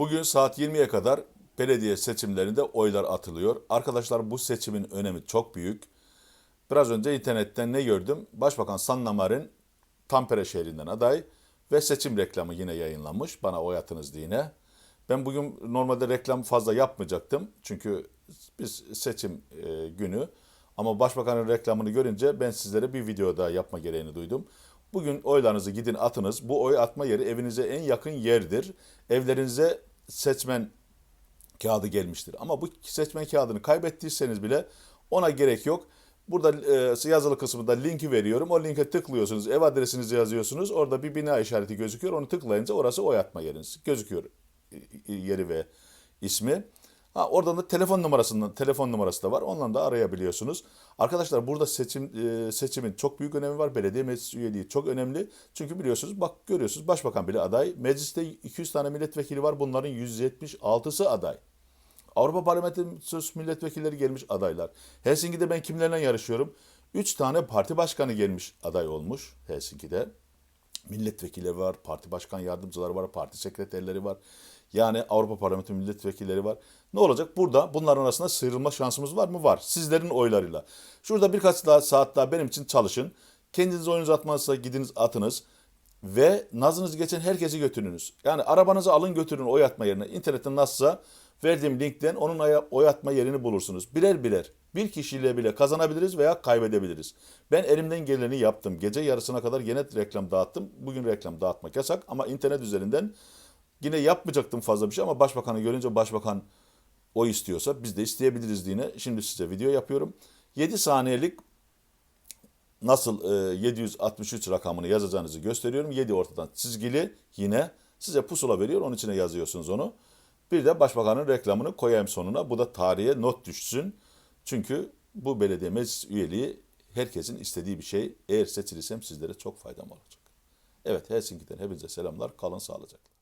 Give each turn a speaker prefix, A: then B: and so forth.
A: Bugün saat 20'ye kadar belediye seçimlerinde oylar atılıyor. Arkadaşlar bu seçimin önemi çok büyük. Biraz önce internetten ne gördüm? Başbakan Sanna Marin Tampere şehrinden aday ve seçim reklamı yine yayınlanmış. Bana oy atınız diye. Ben bugün normalde reklam fazla yapmayacaktım. Çünkü biz seçim e, günü. Ama başbakanın reklamını görünce ben sizlere bir video daha yapma gereğini duydum. Bugün oylarınızı gidin atınız. Bu oy atma yeri evinize en yakın yerdir. Evlerinize seçmen kağıdı gelmiştir. Ama bu seçmen kağıdını kaybettiyseniz bile ona gerek yok. Burada e, yazılı kısmında linki veriyorum. O linke tıklıyorsunuz. Ev adresinizi yazıyorsunuz. Orada bir bina işareti gözüküyor. Onu tıklayınca orası oy atma yeriniz. Gözüküyor yeri ve ismi. Ha, oradan da telefon numarasından telefon numarası da var. Ondan da arayabiliyorsunuz. Arkadaşlar burada seçim e, seçimin çok büyük önemi var. Belediye meclis üyeliği çok önemli. Çünkü biliyorsunuz bak görüyorsunuz başbakan bile aday. Mecliste 200 tane milletvekili var. Bunların 176'sı aday. Avrupa Parlamentosu milletvekilleri gelmiş adaylar. Helsinki'de ben kimlerle yarışıyorum? 3 tane parti başkanı gelmiş aday olmuş Helsinki'de. Milletvekilleri var, parti başkan yardımcıları var, parti sekreterleri var. Yani Avrupa Parlamento milletvekilleri var. Ne olacak? Burada bunların arasında sıyrılma şansımız var mı? Var. Sizlerin oylarıyla. Şurada birkaç daha saat daha benim için çalışın. Kendiniz oyunuzu atmazsa gidiniz atınız. Ve nazınız geçen herkesi götürünüz. Yani arabanızı alın götürün oy atma yerine. İnternetten nasılsa verdiğim linkten onun oy atma yerini bulursunuz. Birer birer bir kişiyle bile kazanabiliriz veya kaybedebiliriz. Ben elimden geleni yaptım. Gece yarısına kadar yine reklam dağıttım. Bugün reklam dağıtmak yasak ama internet üzerinden yine yapmayacaktım fazla bir şey ama başbakanı görünce başbakan o istiyorsa biz de isteyebiliriz diye şimdi size video yapıyorum. 7 saniyelik nasıl e, 763 rakamını yazacağınızı gösteriyorum. 7 ortadan çizgili yine size pusula veriyor. Onun içine yazıyorsunuz onu. Bir de başbakanın reklamını koyayım sonuna. Bu da tarihe not düşsün. Çünkü bu belediye meclis üyeliği herkesin istediği bir şey. Eğer seçilirsem sizlere çok faydam olacak. Evet Helsinki'den hepinize selamlar. Kalın sağlıcakla.